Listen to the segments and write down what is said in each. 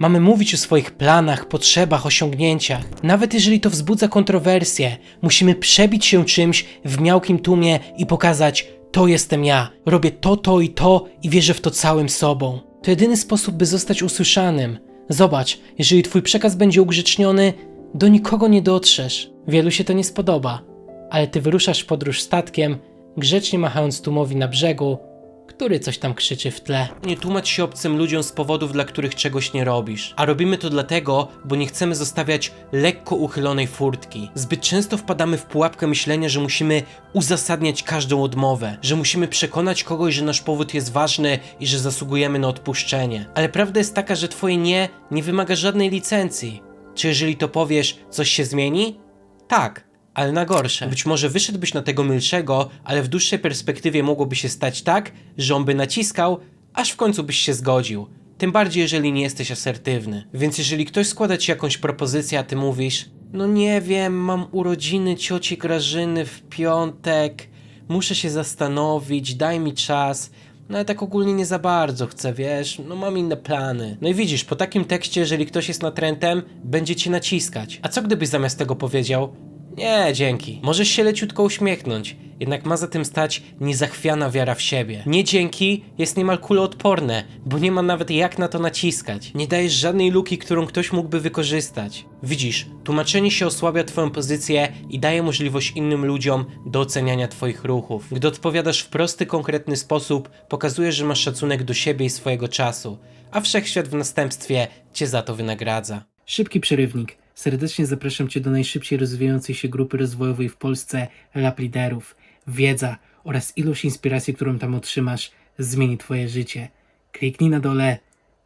Mamy mówić o swoich planach, potrzebach, osiągnięciach. Nawet jeżeli to wzbudza kontrowersje, musimy przebić się czymś w miałkim tłumie i pokazać: to jestem ja, robię to, to i to i wierzę w to całym sobą. To jedyny sposób, by zostać usłyszanym. Zobacz, jeżeli twój przekaz będzie ugrzeczniony, do nikogo nie dotrzesz. Wielu się to nie spodoba, ale ty wyruszasz w podróż statkiem, grzecznie machając tłumowi na brzegu, który coś tam krzyczy w tle. Nie tłumacz się obcym ludziom z powodów, dla których czegoś nie robisz. A robimy to dlatego, bo nie chcemy zostawiać lekko uchylonej furtki. Zbyt często wpadamy w pułapkę myślenia, że musimy uzasadniać każdą odmowę, że musimy przekonać kogoś, że nasz powód jest ważny i że zasługujemy na odpuszczenie. Ale prawda jest taka, że twoje nie nie wymaga żadnej licencji. Czy jeżeli to powiesz, coś się zmieni? Tak, ale na gorsze. Być może wyszedłbyś na tego milszego, ale w dłuższej perspektywie mogłoby się stać tak, że on by naciskał, aż w końcu byś się zgodził. Tym bardziej, jeżeli nie jesteś asertywny. Więc jeżeli ktoś składa ci jakąś propozycję, a ty mówisz, no nie wiem, mam urodziny cioci Grażyny w piątek, muszę się zastanowić, daj mi czas. No ale tak ogólnie nie za bardzo chcę, wiesz, no mam inne plany. No i widzisz, po takim tekście, jeżeli ktoś jest natrętem, będzie cię naciskać. A co gdybyś zamiast tego powiedział, nie, dzięki. Możesz się leciutko uśmiechnąć, jednak ma za tym stać niezachwiana wiara w siebie. Nie dzięki jest niemal kuloodporne, bo nie ma nawet jak na to naciskać. Nie dajesz żadnej luki, którą ktoś mógłby wykorzystać. Widzisz, tłumaczenie się osłabia twoją pozycję i daje możliwość innym ludziom do oceniania twoich ruchów. Gdy odpowiadasz w prosty, konkretny sposób, pokazujesz, że masz szacunek do siebie i swojego czasu, a wszechświat w następstwie cię za to wynagradza. Szybki przerywnik. Serdecznie zapraszam Cię do najszybciej rozwijającej się grupy rozwojowej w Polsce Lab Liderów. Wiedza oraz ilość inspiracji, którą tam otrzymasz, zmieni Twoje życie. Kliknij na dole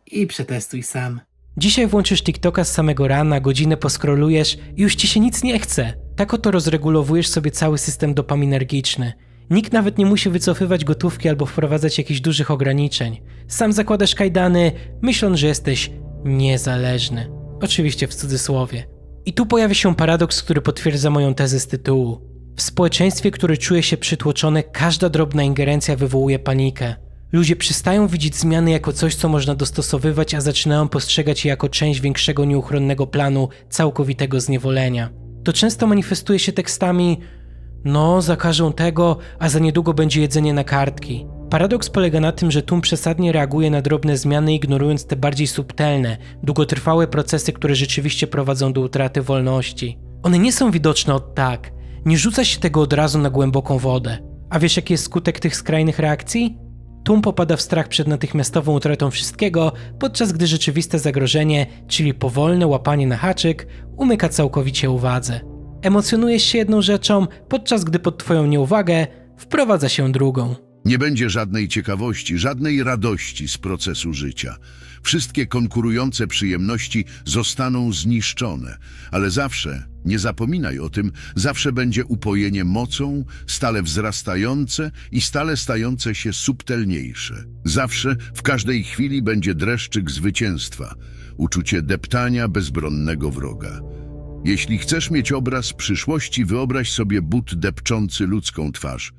i przetestuj sam. Dzisiaj włączysz TikToka z samego rana, godzinę poskrolujesz i już Ci się nic nie chce. Tak oto rozregulowujesz sobie cały system dopaminergiczny. Nikt nawet nie musi wycofywać gotówki albo wprowadzać jakichś dużych ograniczeń. Sam zakładasz kajdany, myśląc, że jesteś niezależny. Oczywiście w cudzysłowie. I tu pojawia się paradoks, który potwierdza moją tezę z tytułu. W społeczeństwie, które czuje się przytłoczone, każda drobna ingerencja wywołuje panikę. Ludzie przestają widzieć zmiany jako coś, co można dostosowywać, a zaczynają postrzegać je jako część większego nieuchronnego planu całkowitego zniewolenia. To często manifestuje się tekstami: No, zakażą tego, a za niedługo będzie jedzenie na kartki. Paradoks polega na tym, że tłum przesadnie reaguje na drobne zmiany, ignorując te bardziej subtelne, długotrwałe procesy, które rzeczywiście prowadzą do utraty wolności. One nie są widoczne od tak. Nie rzuca się tego od razu na głęboką wodę. A wiesz, jaki jest skutek tych skrajnych reakcji? Tłum popada w strach przed natychmiastową utratą wszystkiego, podczas gdy rzeczywiste zagrożenie, czyli powolne łapanie na haczyk, umyka całkowicie uwadze. Emocjonujesz się jedną rzeczą, podczas gdy pod twoją nieuwagę wprowadza się drugą. Nie będzie żadnej ciekawości, żadnej radości z procesu życia. Wszystkie konkurujące przyjemności zostaną zniszczone, ale zawsze, nie zapominaj o tym, zawsze będzie upojenie mocą, stale wzrastające i stale stające się subtelniejsze. Zawsze, w każdej chwili będzie dreszczyk zwycięstwa, uczucie deptania bezbronnego wroga. Jeśli chcesz mieć obraz przyszłości, wyobraź sobie but depczący ludzką twarz.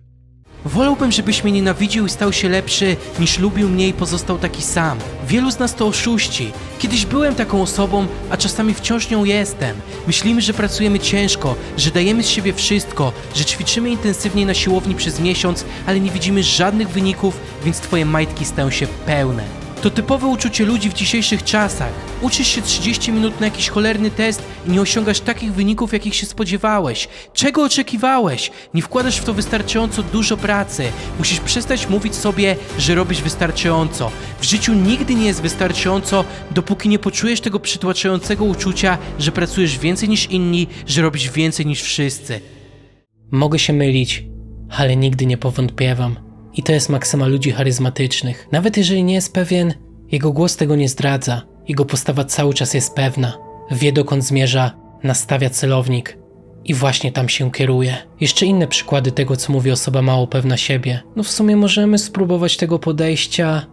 Wolałbym, żebyś mnie nienawidził i stał się lepszy, niż lubił mnie i pozostał taki sam. Wielu z nas to oszuści. Kiedyś byłem taką osobą, a czasami wciąż nią jestem. Myślimy, że pracujemy ciężko, że dajemy z siebie wszystko, że ćwiczymy intensywnie na siłowni przez miesiąc, ale nie widzimy żadnych wyników, więc twoje majtki stają się pełne. To typowe uczucie ludzi w dzisiejszych czasach. Uczysz się 30 minut na jakiś cholerny test i nie osiągasz takich wyników, jakich się spodziewałeś. Czego oczekiwałeś? Nie wkładasz w to wystarczająco dużo pracy. Musisz przestać mówić sobie, że robisz wystarczająco. W życiu nigdy nie jest wystarczająco, dopóki nie poczujesz tego przytłaczającego uczucia, że pracujesz więcej niż inni, że robisz więcej niż wszyscy. Mogę się mylić, ale nigdy nie powątpiewam. I to jest maksyma ludzi charyzmatycznych. Nawet jeżeli nie jest pewien, jego głos tego nie zdradza. Jego postawa cały czas jest pewna. Wie dokąd zmierza, nastawia celownik i właśnie tam się kieruje. Jeszcze inne przykłady tego, co mówi osoba mało pewna siebie. No w sumie możemy spróbować tego podejścia,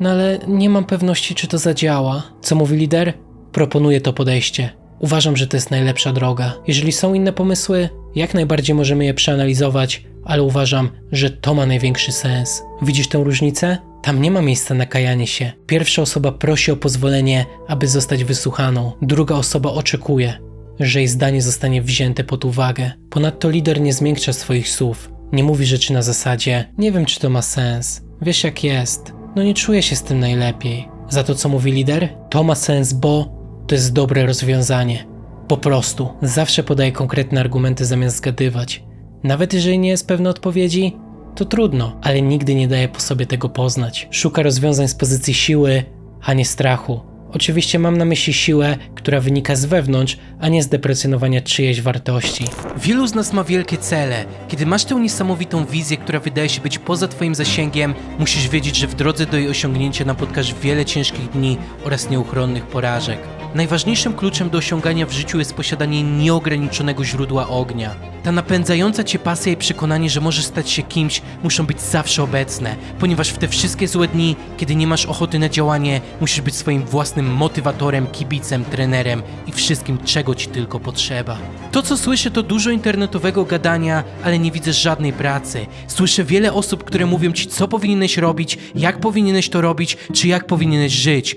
no ale nie mam pewności, czy to zadziała. Co mówi lider? Proponuję to podejście. Uważam, że to jest najlepsza droga. Jeżeli są inne pomysły, jak najbardziej możemy je przeanalizować, ale uważam, że to ma największy sens. Widzisz tę różnicę? Tam nie ma miejsca na kajanie się. Pierwsza osoba prosi o pozwolenie, aby zostać wysłuchaną. Druga osoba oczekuje, że jej zdanie zostanie wzięte pod uwagę. Ponadto lider nie zmiękcza swoich słów. Nie mówi rzeczy na zasadzie: Nie wiem, czy to ma sens. Wiesz, jak jest. No nie czuję się z tym najlepiej. Za to, co mówi lider, to ma sens, bo to jest dobre rozwiązanie. Po prostu. Zawsze podaje konkretne argumenty zamiast zgadywać. Nawet jeżeli nie jest pewna odpowiedzi, to trudno, ale nigdy nie daje po sobie tego poznać. Szuka rozwiązań z pozycji siły, a nie strachu. Oczywiście mam na myśli siłę, która wynika z wewnątrz, a nie z deprecjonowania czyjejś wartości. Wielu z nas ma wielkie cele. Kiedy masz tę niesamowitą wizję, która wydaje się być poza Twoim zasięgiem, musisz wiedzieć, że w drodze do jej osiągnięcia napotkasz wiele ciężkich dni oraz nieuchronnych porażek. Najważniejszym kluczem do osiągania w życiu jest posiadanie nieograniczonego źródła ognia. Ta napędzająca cię pasja i przekonanie, że możesz stać się kimś, muszą być zawsze obecne, ponieważ w te wszystkie złe dni, kiedy nie masz ochoty na działanie, musisz być swoim własnym motywatorem, kibicem, trenerem i wszystkim, czego ci tylko potrzeba. To, co słyszę, to dużo internetowego gadania, ale nie widzę żadnej pracy. Słyszę wiele osób, które mówią ci, co powinieneś robić, jak powinieneś to robić, czy jak powinieneś żyć.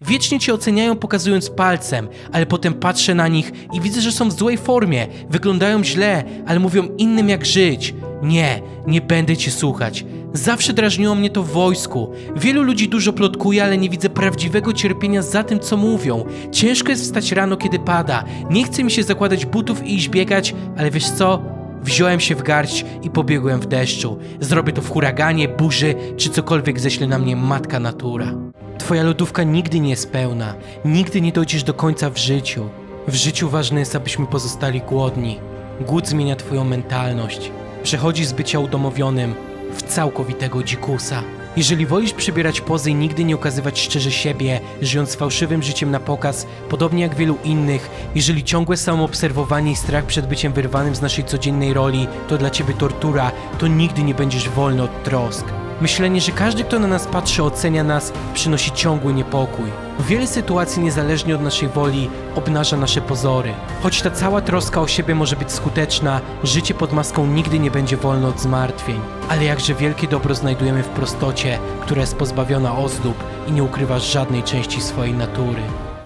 Wiecznie cię oceniają pokazując palcem, ale potem patrzę na nich i widzę, że są w złej formie, wyglądają źle, ale mówią innym jak żyć. Nie, nie będę cię słuchać. Zawsze drażniło mnie to w wojsku. Wielu ludzi dużo plotkuje, ale nie widzę prawdziwego cierpienia za tym, co mówią. Ciężko jest wstać rano, kiedy pada. Nie chce mi się zakładać butów i iść biegać, ale wiesz co? Wziąłem się w garść i pobiegłem w deszczu. Zrobię to w huraganie, burzy, czy cokolwiek ześle na mnie matka natura. Twoja lodówka nigdy nie jest pełna. Nigdy nie dojdziesz do końca w życiu. W życiu ważne jest, abyśmy pozostali głodni. Głód zmienia twoją mentalność. Przechodzi z bycia udomowionym w całkowitego dzikusa. Jeżeli wolisz przybierać pozy i nigdy nie okazywać szczerze siebie, żyjąc fałszywym życiem na pokaz, podobnie jak wielu innych, jeżeli ciągłe samoobserwowanie i strach przed byciem wyrwanym z naszej codziennej roli to dla ciebie tortura, to nigdy nie będziesz wolny od trosk. Myślenie, że każdy, kto na nas patrzy, ocenia nas, przynosi ciągły niepokój. Wiele sytuacji, niezależnie od naszej woli, obnaża nasze pozory. Choć ta cała troska o siebie może być skuteczna, życie pod maską nigdy nie będzie wolne od zmartwień. Ale jakże wielkie dobro znajdujemy w prostocie, która jest pozbawiona ozdób i nie ukrywa żadnej części swojej natury.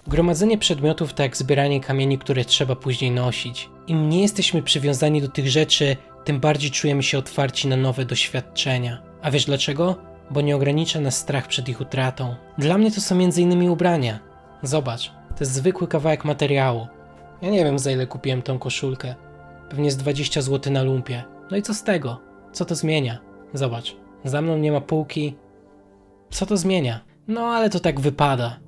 Gromadzenie przedmiotów to jak zbieranie kamieni, które trzeba później nosić. Im nie jesteśmy przywiązani do tych rzeczy, tym bardziej czujemy się otwarci na nowe doświadczenia. A wiesz dlaczego? Bo nie ogranicza nas strach przed ich utratą. Dla mnie to są m.in. ubrania. Zobacz, to jest zwykły kawałek materiału. Ja nie wiem za ile kupiłem tą koszulkę. Pewnie z 20 zł na lumpie. No i co z tego? Co to zmienia? Zobacz, za mną nie ma półki. Co to zmienia? No ale to tak wypada.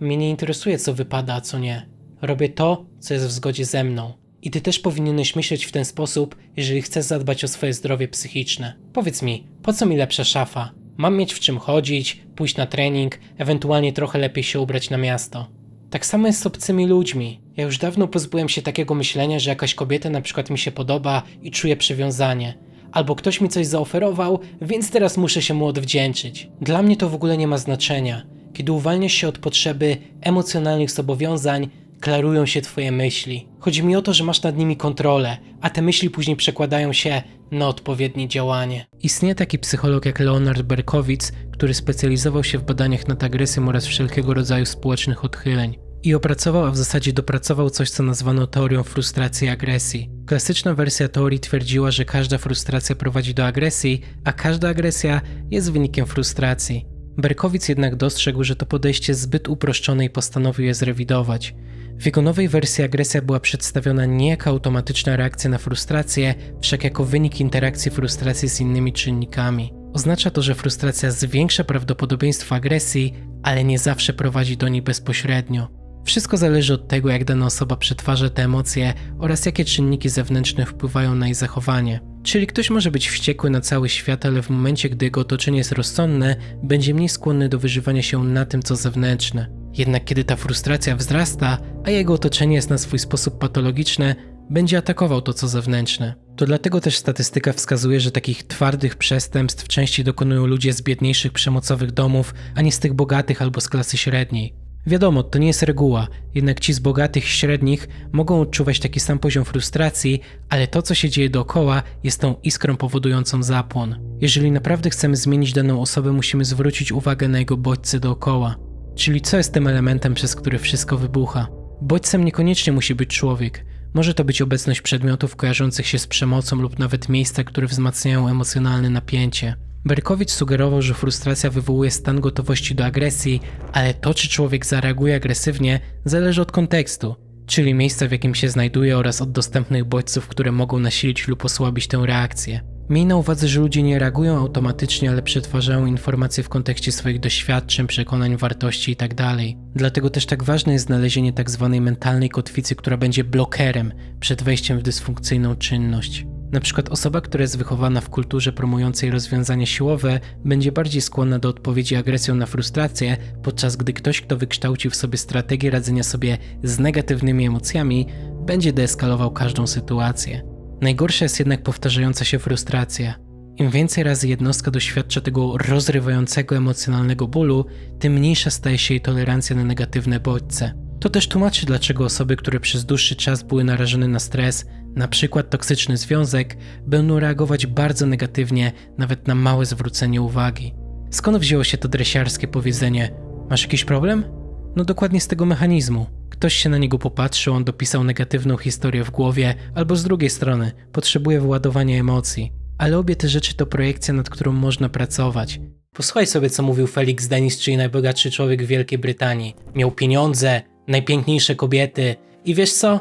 Mnie nie interesuje, co wypada, a co nie. Robię to, co jest w zgodzie ze mną. I ty też powinieneś myśleć w ten sposób, jeżeli chcesz zadbać o swoje zdrowie psychiczne. Powiedz mi, po co mi lepsza szafa? Mam mieć w czym chodzić, pójść na trening, ewentualnie trochę lepiej się ubrać na miasto. Tak samo jest z obcymi ludźmi. Ja już dawno pozbyłem się takiego myślenia, że jakaś kobieta na przykład mi się podoba i czuję przywiązanie. Albo ktoś mi coś zaoferował, więc teraz muszę się mu odwdzięczyć. Dla mnie to w ogóle nie ma znaczenia. Kiedy uwalniasz się od potrzeby emocjonalnych zobowiązań, klarują się twoje myśli. Chodzi mi o to, że masz nad nimi kontrolę, a te myśli później przekładają się na odpowiednie działanie. Istnieje taki psycholog jak Leonard Berkowitz, który specjalizował się w badaniach nad agresją oraz wszelkiego rodzaju społecznych odchyleń. I opracował, a w zasadzie dopracował coś, co nazwano teorią frustracji i agresji. Klasyczna wersja teorii twierdziła, że każda frustracja prowadzi do agresji, a każda agresja jest wynikiem frustracji. Berkowicz jednak dostrzegł, że to podejście zbyt uproszczone i postanowił je zrewidować. W jego nowej wersji agresja była przedstawiona nie jako automatyczna reakcja na frustrację, wszak jako wynik interakcji frustracji z innymi czynnikami. Oznacza to, że frustracja zwiększa prawdopodobieństwo agresji, ale nie zawsze prowadzi do niej bezpośrednio. Wszystko zależy od tego, jak dana osoba przetwarza te emocje oraz jakie czynniki zewnętrzne wpływają na jej zachowanie. Czyli ktoś może być wściekły na cały świat, ale w momencie, gdy jego otoczenie jest rozsądne, będzie mniej skłonny do wyżywania się na tym, co zewnętrzne. Jednak kiedy ta frustracja wzrasta, a jego otoczenie jest na swój sposób patologiczne, będzie atakował to, co zewnętrzne. To dlatego też statystyka wskazuje, że takich twardych przestępstw częściej dokonują ludzie z biedniejszych przemocowych domów, a nie z tych bogatych albo z klasy średniej. Wiadomo, to nie jest reguła, jednak ci z bogatych i średnich mogą odczuwać taki sam poziom frustracji, ale to, co się dzieje dookoła, jest tą iskrą powodującą zapłon. Jeżeli naprawdę chcemy zmienić daną osobę, musimy zwrócić uwagę na jego bodźce dookoła. Czyli co jest tym elementem, przez który wszystko wybucha? Bodźcem niekoniecznie musi być człowiek. Może to być obecność przedmiotów kojarzących się z przemocą lub nawet miejsca, które wzmacniają emocjonalne napięcie. Berkowicz sugerował, że frustracja wywołuje stan gotowości do agresji, ale to, czy człowiek zareaguje agresywnie, zależy od kontekstu, czyli miejsca, w jakim się znajduje oraz od dostępnych bodźców, które mogą nasilić lub osłabić tę reakcję. Miej na uwadze, że ludzie nie reagują automatycznie, ale przetwarzają informacje w kontekście swoich doświadczeń, przekonań, wartości itd. Dlatego też tak ważne jest znalezienie tak zwanej mentalnej kotwicy, która będzie blokerem przed wejściem w dysfunkcyjną czynność. Na przykład osoba, która jest wychowana w kulturze promującej rozwiązania siłowe, będzie bardziej skłonna do odpowiedzi agresją na frustrację, podczas gdy ktoś, kto wykształcił w sobie strategię radzenia sobie z negatywnymi emocjami, będzie deeskalował każdą sytuację. Najgorsza jest jednak powtarzająca się frustracja. Im więcej razy jednostka doświadcza tego rozrywającego emocjonalnego bólu, tym mniejsza staje się jej tolerancja na negatywne bodźce. To też tłumaczy, dlaczego osoby, które przez dłuższy czas były narażone na stres, na przykład toksyczny związek, będą reagować bardzo negatywnie nawet na małe zwrócenie uwagi. Skąd wzięło się to dresiarskie powiedzenie: Masz jakiś problem? No dokładnie z tego mechanizmu. Ktoś się na niego popatrzył, on dopisał negatywną historię w głowie, albo z drugiej strony, potrzebuje wyładowania emocji. Ale obie te rzeczy to projekcja, nad którą można pracować. Posłuchaj sobie, co mówił Felix Dennis, czyli najbogatszy człowiek w Wielkiej Brytanii. Miał pieniądze, najpiękniejsze kobiety i wiesz co?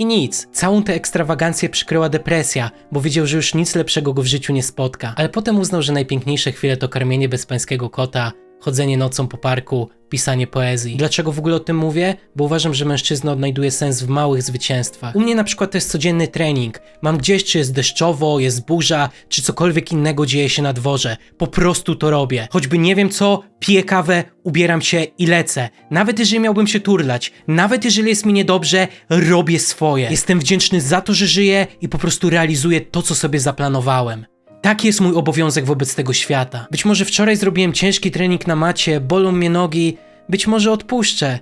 I nic. Całą tę ekstrawagancję przykryła depresja, bo wiedział, że już nic lepszego go w życiu nie spotka. Ale potem uznał, że najpiękniejsze chwile to karmienie bezpańskiego kota, chodzenie nocą po parku, pisanie poezji. Dlaczego w ogóle o tym mówię? Bo uważam, że mężczyzna odnajduje sens w małych zwycięstwach. U mnie na przykład to jest codzienny trening. Mam gdzieś, czy jest deszczowo, jest burza, czy cokolwiek innego dzieje się na dworze. Po prostu to robię. Choćby nie wiem co, piję kawę, ubieram się i lecę. Nawet jeżeli miałbym się turlać, nawet jeżeli jest mi niedobrze, robię swoje. Jestem wdzięczny za to, że żyję i po prostu realizuję to, co sobie zaplanowałem. Taki jest mój obowiązek wobec tego świata. Być może wczoraj zrobiłem ciężki trening na macie, bolą mnie nogi, być może odpuszczę.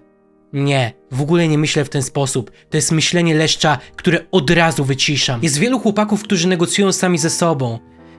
Nie, w ogóle nie myślę w ten sposób. To jest myślenie leszcza, które od razu wyciszam. Jest wielu chłopaków, którzy negocjują sami ze sobą.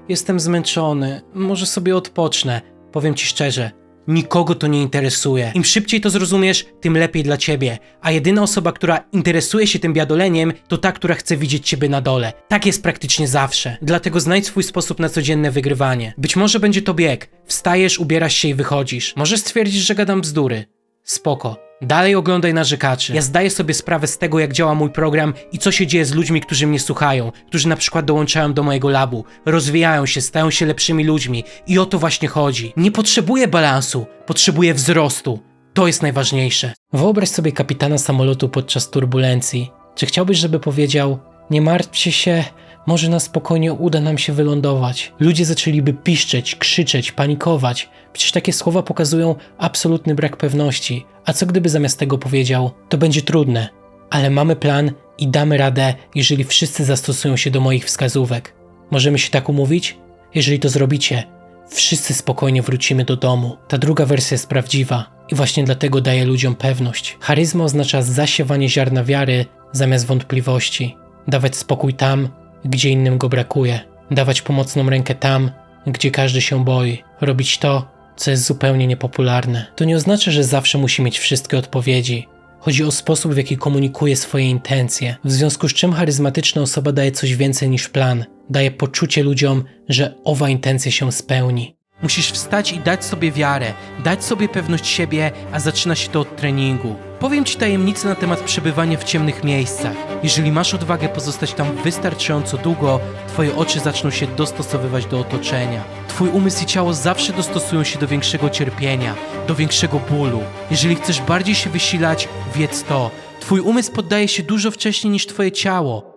Jestem zmęczony, może sobie odpocznę. Powiem ci szczerze, nikogo to nie interesuje. Im szybciej to zrozumiesz, tym lepiej dla ciebie. A jedyna osoba, która interesuje się tym biadoleniem, to ta, która chce widzieć ciebie na dole. Tak jest praktycznie zawsze. Dlatego znajdź swój sposób na codzienne wygrywanie. Być może będzie to bieg. Wstajesz, ubierasz się i wychodzisz. Możesz stwierdzić, że gadam bzdury. Spoko. Dalej oglądaj narzekaczy. Ja zdaję sobie sprawę z tego, jak działa mój program i co się dzieje z ludźmi, którzy mnie słuchają, którzy na przykład dołączają do mojego labu, rozwijają się, stają się lepszymi ludźmi. I o to właśnie chodzi. Nie potrzebuję balansu, potrzebuję wzrostu. To jest najważniejsze. Wyobraź sobie kapitana samolotu podczas turbulencji. Czy chciałbyś, żeby powiedział: Nie martwcie się, może na spokojnie uda nam się wylądować? Ludzie zaczęliby piszczeć, krzyczeć, panikować. Przecież takie słowa pokazują absolutny brak pewności. A co gdyby zamiast tego powiedział: To będzie trudne, ale mamy plan i damy radę, jeżeli wszyscy zastosują się do moich wskazówek. Możemy się tak umówić? Jeżeli to zrobicie, wszyscy spokojnie wrócimy do domu. Ta druga wersja jest prawdziwa i właśnie dlatego daje ludziom pewność. Charyzma oznacza zasiewanie ziarna wiary zamiast wątpliwości. Dawać spokój tam, gdzie innym go brakuje. Dawać pomocną rękę tam, gdzie każdy się boi. Robić to, co jest zupełnie niepopularne. To nie oznacza, że zawsze musi mieć wszystkie odpowiedzi. Chodzi o sposób, w jaki komunikuje swoje intencje. W związku z czym charyzmatyczna osoba daje coś więcej niż plan. Daje poczucie ludziom, że owa intencja się spełni. Musisz wstać i dać sobie wiarę, dać sobie pewność siebie, a zaczyna się to od treningu. Powiem ci tajemnicę na temat przebywania w ciemnych miejscach. Jeżeli masz odwagę pozostać tam wystarczająco długo, twoje oczy zaczną się dostosowywać do otoczenia. Twój umysł i ciało zawsze dostosują się do większego cierpienia, do większego bólu. Jeżeli chcesz bardziej się wysilać, wiedz to. Twój umysł poddaje się dużo wcześniej niż twoje ciało.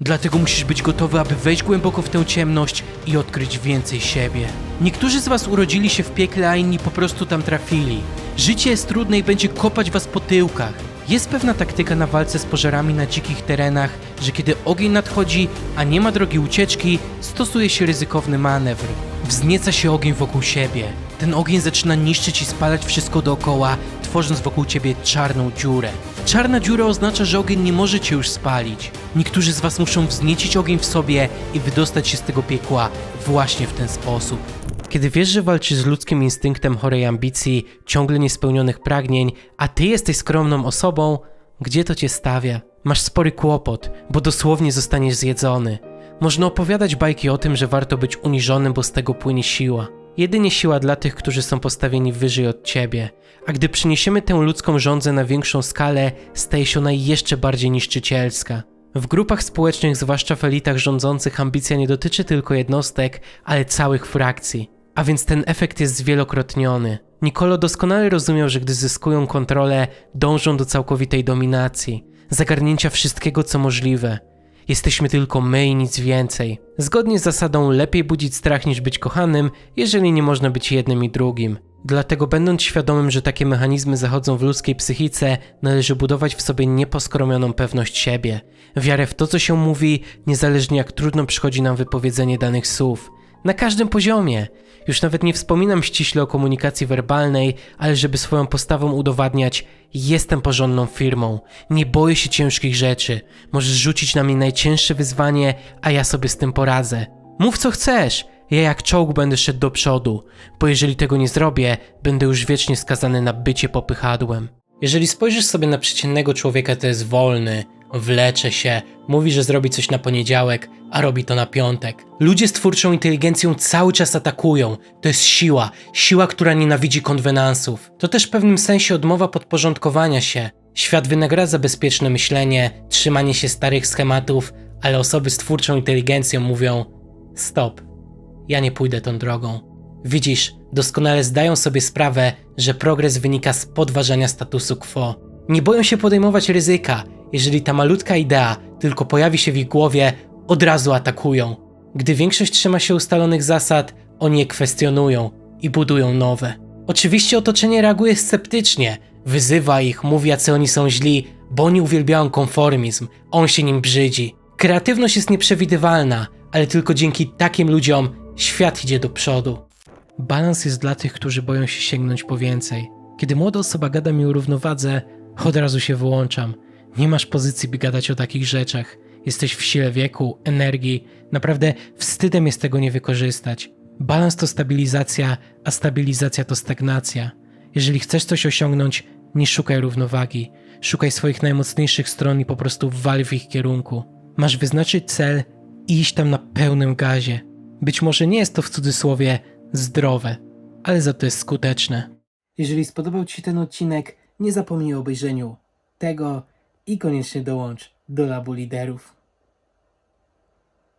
Dlatego musisz być gotowy, aby wejść głęboko w tę ciemność i odkryć więcej siebie. Niektórzy z was urodzili się w piekle, a inni po prostu tam trafili. Życie jest trudne i będzie kopać was po tyłkach. Jest pewna taktyka na walce z pożarami na dzikich terenach, że kiedy ogień nadchodzi, a nie ma drogi ucieczki, stosuje się ryzykowny manewr. Wznieca się ogień wokół siebie. Ten ogień zaczyna niszczyć i spalać wszystko dookoła, tworząc wokół ciebie czarną dziurę. Czarna dziura oznacza, że ogień nie może cię już spalić. Niektórzy z was muszą wzniecić ogień w sobie i wydostać się z tego piekła właśnie w ten sposób. Kiedy wiesz, że walczysz z ludzkim instynktem chorej ambicji, ciągle niespełnionych pragnień, a ty jesteś skromną osobą, gdzie to cię stawia? Masz spory kłopot, bo dosłownie zostaniesz zjedzony. Można opowiadać bajki o tym, że warto być uniżonym, bo z tego płynie siła. Jedynie siła dla tych, którzy są postawieni wyżej od ciebie. A gdy przyniesiemy tę ludzką żądzę na większą skalę, staje się ona jeszcze bardziej niszczycielska. W grupach społecznych, zwłaszcza w elitach rządzących, ambicja nie dotyczy tylko jednostek, ale całych frakcji. A więc ten efekt jest zwielokrotniony. Nicolo doskonale rozumiał, że gdy zyskują kontrolę, dążą do całkowitej dominacji, zagarnięcia wszystkiego, co możliwe. Jesteśmy tylko my i nic więcej. Zgodnie z zasadą lepiej budzić strach niż być kochanym, jeżeli nie można być jednym i drugim. Dlatego będąc świadomym, że takie mechanizmy zachodzą w ludzkiej psychice, należy budować w sobie nieposkromioną pewność siebie. Wiarę w to, co się mówi, niezależnie jak trudno przychodzi nam wypowiedzenie danych słów. Na każdym poziomie. Już nawet nie wspominam ściśle o komunikacji werbalnej, ale żeby swoją postawą udowadniać, jestem porządną firmą, nie boję się ciężkich rzeczy, możesz rzucić na mnie najcięższe wyzwanie, a ja sobie z tym poradzę. Mów co chcesz, ja jak czołg będę szedł do przodu, bo jeżeli tego nie zrobię, będę już wiecznie skazany na bycie popychadłem. Jeżeli spojrzysz sobie na przeciętnego człowieka, to jest wolny, wlecze się, mówi, że zrobi coś na poniedziałek, a robi to na piątek. Ludzie z twórczą inteligencją cały czas atakują. To jest siła, siła, która nienawidzi konwenansów. To też w pewnym sensie odmowa podporządkowania się. Świat wynagradza bezpieczne myślenie, trzymanie się starych schematów, ale osoby z twórczą inteligencją mówią: Stop, ja nie pójdę tą drogą. Widzisz, doskonale zdają sobie sprawę, że progres wynika z podważania statusu quo. Nie boją się podejmować ryzyka. Jeżeli ta malutka idea tylko pojawi się w ich głowie, od razu atakują. Gdy większość trzyma się ustalonych zasad, oni je kwestionują i budują nowe. Oczywiście otoczenie reaguje sceptycznie, wyzywa ich, mówi jacy oni są źli, bo oni uwielbiają konformizm, on się nim brzydzi. Kreatywność jest nieprzewidywalna, ale tylko dzięki takim ludziom świat idzie do przodu. Balans jest dla tych, którzy boją się sięgnąć po więcej. Kiedy młoda osoba gada mi o równowadze, od razu się wyłączam. Nie masz pozycji, by gadać o takich rzeczach. Jesteś w sile wieku, energii. Naprawdę wstydem jest tego nie wykorzystać. Balans to stabilizacja, a stabilizacja to stagnacja. Jeżeli chcesz coś osiągnąć, nie szukaj równowagi. Szukaj swoich najmocniejszych stron i po prostu wal w ich kierunku. Masz wyznaczyć cel i iść tam na pełnym gazie. Być może nie jest to w cudzysłowie zdrowe, ale za to jest skuteczne. Jeżeli spodobał Ci się ten odcinek, nie zapomnij o obejrzeniu tego i koniecznie dołącz do labu liderów.